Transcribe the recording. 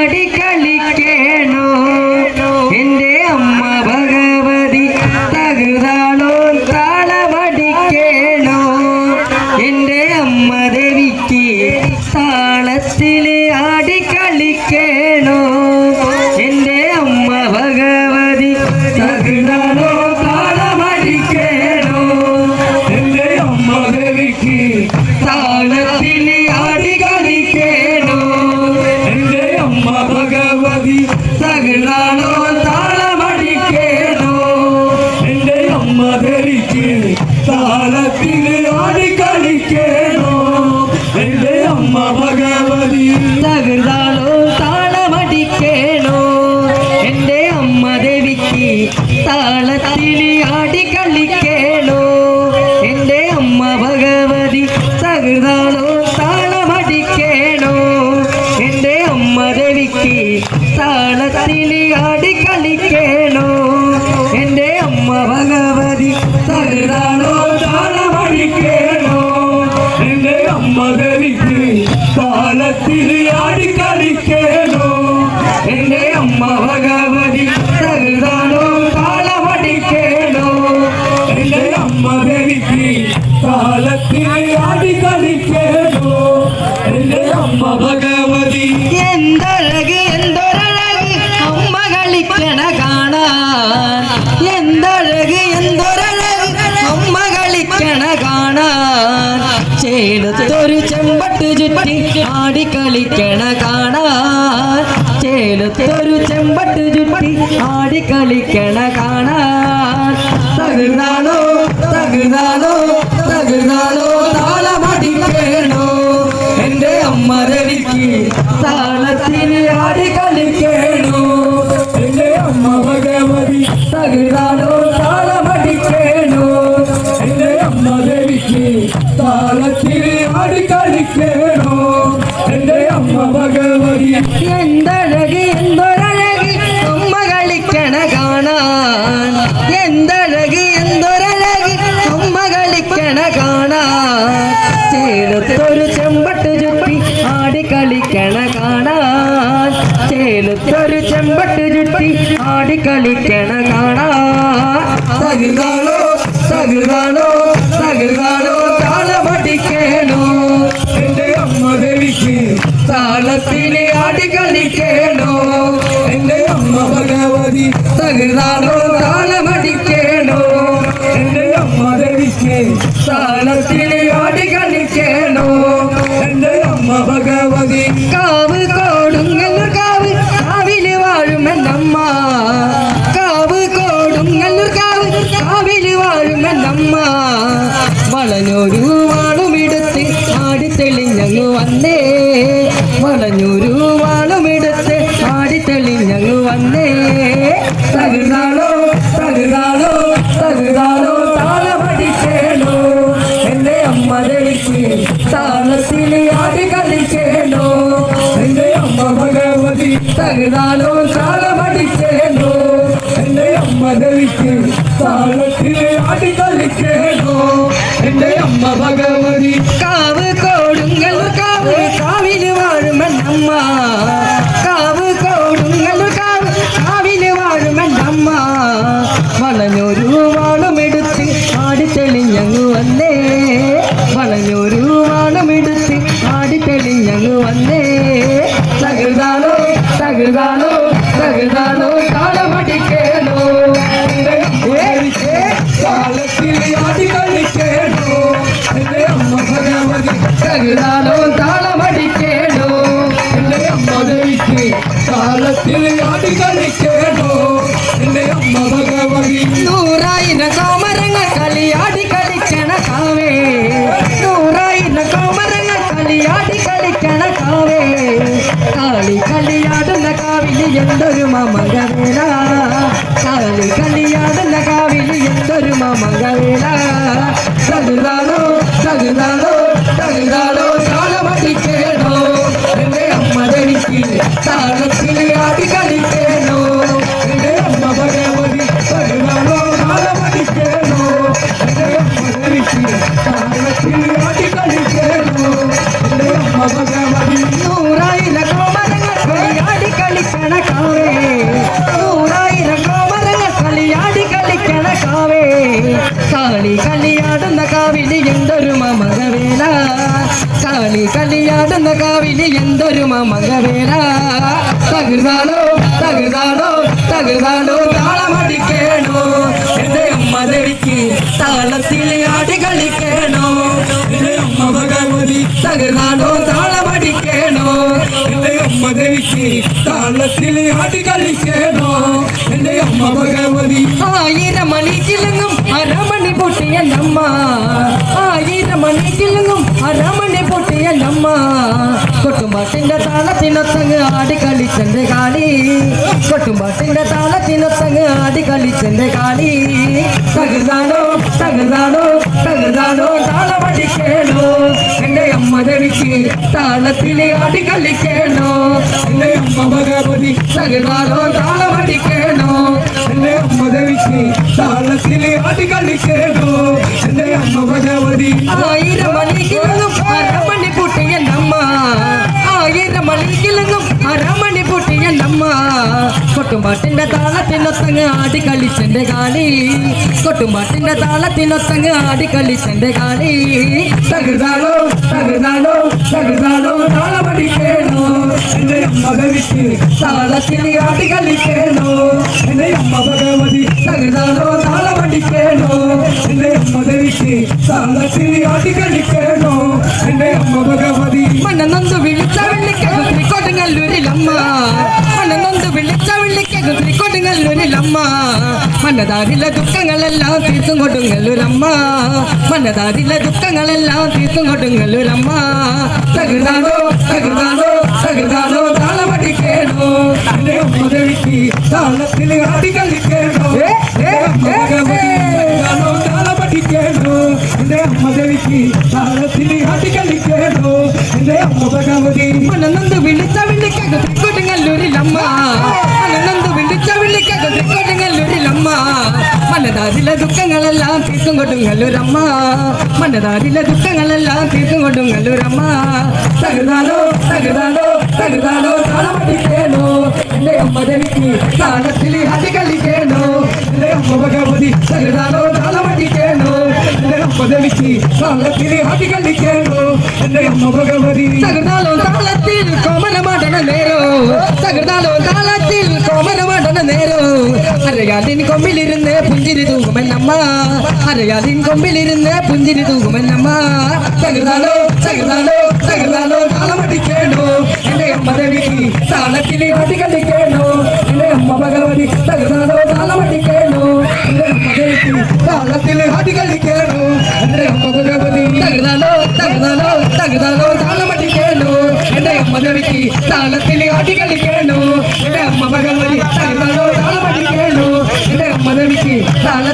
ആടി തകൃതാളോ താളമടിക്കേണോ? എന്റെ അമ്മ ദേവിക്ക് താളത്തിന് ആടിക്കളിക്കേണോ? എന്റെ അമ്മ ഭഗവതി തകൃതാളോ താളമടിക്കേണോ? എന്റെ അമ്മ ദേവിക്ക് താളത്തിൽ ചേലത്തൊരു ചെമ്പട്ട് ചുറ്റി ആടി കളിക്കണ കാണാൻ ചേലത്തൊരു ചെമ്പട്ട് ചുറ്റി ആടി കളിക്കണ കാണാൻ തകൃതാണോ അമ്മ ദേവിക്ക് ആടി കളിക്കേണോ? എന്റെ അമ്മ ഭഗവതി എന്തഴക് ആടി കളിക്കേണോ എന്റെ അമ്മ ഭഗവതി തകൃതാണോ താളമടിക്കേണോ എന്റെ അമ്മ ദേവിക്ക് താളത്തിൽ ആടി കളിക്കേണോ എന്റെ അമ്മ ഭഗവതി കാവ് കോടുങ്ങല്ലൂർ കാവ് കാവിൽ വാഴുമെന്നമ്മ കാവ് കോടുങ്ങല്ലൂർ കാവ് കാവിൽ വാഴുമെന്നമ്മ വളനൊരു വാളുമെടുത്ത് ആടി തെളിഞ്ഞങ്ങ് വന്നേ. വളഞ്ഞൊരു വാളുമിടത്ത് ആടിത്തളി ഞങ്ങൾ വന്നേ. തകുതാളോ തകുതാളോ തകുതാളോ താളമടിച്ചേണോ എന്റെ അമ്മ ദേവിക്ക് താളത്തിൽ ആടി കളിക്കേണോ എന്റെ അമ്മ ഭഗവതി തകൃതാളോ താളമടിക്കേണോ എന്റെ അമ്മ ദേവിക്ക് ആടി ആടിക്കളിക്കേണോ എന്റെ അമ്മ ഭഗവതി കാവ് കാവ് കോടുങ്ങല്ലൂർ കാവ് കാവിൽ വാഴുമെന്നമ്മ വളഞ്ഞൊരു വാളുമെടുത്ത് ആടി തെളിഞ്ഞങ്ങ് വന്നേ. വളഞ്ഞൊരു വാളുമെടുത്ത് ആടി തെളിഞ്ഞങ്ങ് വന്നേ തകൃതാണോ തകൃതാണോ താളമടിക്കേണോ താളത്തിന് ആടിക്കളിക്കേണോ എന്റെ അമ്മ ഭഗവതി. നൂറായിരം കോമരങ്ങൾ കളിയാടി കളിക്കണ കാവേ. നൂറായിരം കോമരങ്ങൾ കളിയാടി കളിക്കണ കാവേ. കാളി കളിയാടുന്ന കാവിൽ എന്തൊരു മമകവേല. കാളി കളിയാടുന്ന കാവിൽ എന്തൊരു മമകവേല. തകൃതാണോ തകൃതാണോ തകൃതാണോ താളമടിക്കേണോ എന്റെ അമ്മ ധരിക്ക് താളത്തിൽ കളിക്കണ കാവേ കാളി കളിയാടുന്ന കാവിലി എന്തൊരു മമകവേല. കാളി കളിയാടുന്ന കാവിലി എന്തൊരു മമകവേല. തകർന്നാടോ തകർന്നാടോ തകർന്നാടോ താളമടിക്കേണോ? എന്റെ അമ്മ ദേവിക്ക് താളത്തിൽ ആടി കളിക്കേണോ? എന്റെ അമ്മ ഭഗവതി തകർന്നാടോ താളമടിക്കേണോ? എന്റെ അമ്മ ദേവിക്ക് താളത്തിൽ ആടി കളിക്കണോ എന്റെ അമ്മ ഭഗവതി. ആയിരം മണിക്കിലെങ്ങും അരമണി പൊട്ടിയ നമ്മ ആയിരം മണിക്കിലെങ്ങും അരമണി പൊട്ടിയ നമ്മ കൊട്ടുമ്പാട്ടിന്റെ താളത്തിനൊത്തങ്ങ് ആടി കളിച്ചെന്റെ കാളി. കൊട്ടുമ്പാട്ടിന്റെ താളത്തിനൊത്തങ്ങ് ആടി കളിച്ചെന്റെ കാളി. തകർന്നാണോ? തകർന്നാണോ? തകർന്നാണോ? അമ്മ ദേവിക്ക് താളത്തിലെ ആടി കളിക്കണോ എന്റെ അമ്മ ഭഗവതി തകർന്നാണോ താളമടിക്കണോ എന്റെ അമ്മ ദേവിക്ക് താളത്തിൽ ആടി കളിക്കണോ എന്റെ അമ്മ ഭഗവതി ആയിരം മണിക്കിലെങ്ങും അരമണി പൊട്ടിയ നമ്മ ആയിരം മണിക്കിലെങ്ങും അരമണി പൊട്ടിയ നമ്മ കൊട്ടുംപാട്ടിന്റെ താളത്തിനൊത്തങ്ങ് ആടി കളിച്ചെന്റെ കാളി കൊട്ടുംപാട്ടിന്റെ താളത്തിനൊത്തങ്ങ് ആടി കളിച്ചെന്റെ കാളി തകർന്നാണോ അമ്മ ദേവിക്ക് താളത്തിൽ ആടി കളിക്കണോ എന്റെ അമ്മ ഭഗവതി തകർന്നാണോ താളമടിക്കണോ എന്റെ അമ്മ ദേവിക്ക് താളത്തിൽ ആടി കളിക്കണോ എന്റെ അമ്മ ഭഗവതി മണ്ണനൊന്ന് വിളിച്ച വെള്ളിക്കകുത്രി കൊടുങ്ങല്ലൂരിലമ്മ മണ്ണനൊന്ന് വിളിച്ച വെള്ളിക്കകുത്രി കൊടുങ്ങല്ലൂരിലമ്മ മന്നതാരിലെ ദുഃഖങ്ങളെല്ലാം തീർത്തും കൊടുങ്ങല്ലൂരമ്മ മന്നതാരിലെ ദുഃഖങ്ങളെല്ലാം തീർത്തും കൊടുങ്ങല്ലൂരമ്മ തകർന്നാണോ തകർന്നാണോ ദേവിക്ക് താളത്തിൽ ആടി കളിക്കണോ എന്റെ അമ്മ ഭഗവതി തകർന്നാണോ താളമടിക്കണോ എന്റെ അമ്മ ദേവിക്ക് താളത്തിൽ ആടി കളിക്കണോ എന്റെ അമ്മ ഭഗവതി മണ്ണനൊന്ന് വിളിച്ച വെള്ളിക്കകുത്രി കൊടുങ്ങല്ലൂരിലമ്മ. മണ്ണനൊന്ന് വിളിച്ച വെള്ളിക്കകുത്രി കൊടുങ്ങല്ലൂരിലമ്മ. മന്നതാരിലെ ദുഃഖങ്ങളെല്ലാം തീർക്കും കൊടുങ്ങല്ലൂരമ്മ. മനതാരിലെ ദുഃഖങ്ങളെല്ലാം തീർക്കും കൊടുങ്ങല്ലൂരമ്മ. തകർന്നാണോ തകർന്നാണോ തകർന്നാണോ താളമടിക്കണോ എന്റെ അമ്മ ദേവിക്ക് താളത്തിൽ ആടി കളിക്കണോ എന്റെ അമ്മ ഭഗവതി തകർന്നാണോ താളമടിക്കണോ എന്റെ അമ്മ ദേവിക്ക് താളത്തിൽ ആടി കളിക്കണോ എന്റെ അമ്മ ഭഗവതി തകർന്നാലോ താളത്തിൽ കോമനമാടണ നേരോ തകർന്നാലോ താളത്തിൽ കോമനമാടണ നേരോ അരയാലിൻ കൊമ്പിലിരുന്ന് പുഞ്ചിരി തൂകുമെന്നമ്മ അറിയാതിൻ കൊമ്പിലിരുന്ന് പുഞ്ചിരി തൂകുമെന്നമ്മ തകർന്നാലോ തകർന്നാലോ തകർന്നാലോ താളമടിക്കേണ്ടോ എന്റെ അമ്മ ദേവിക്ക് ആടി കളിക്കണോ എന്റെ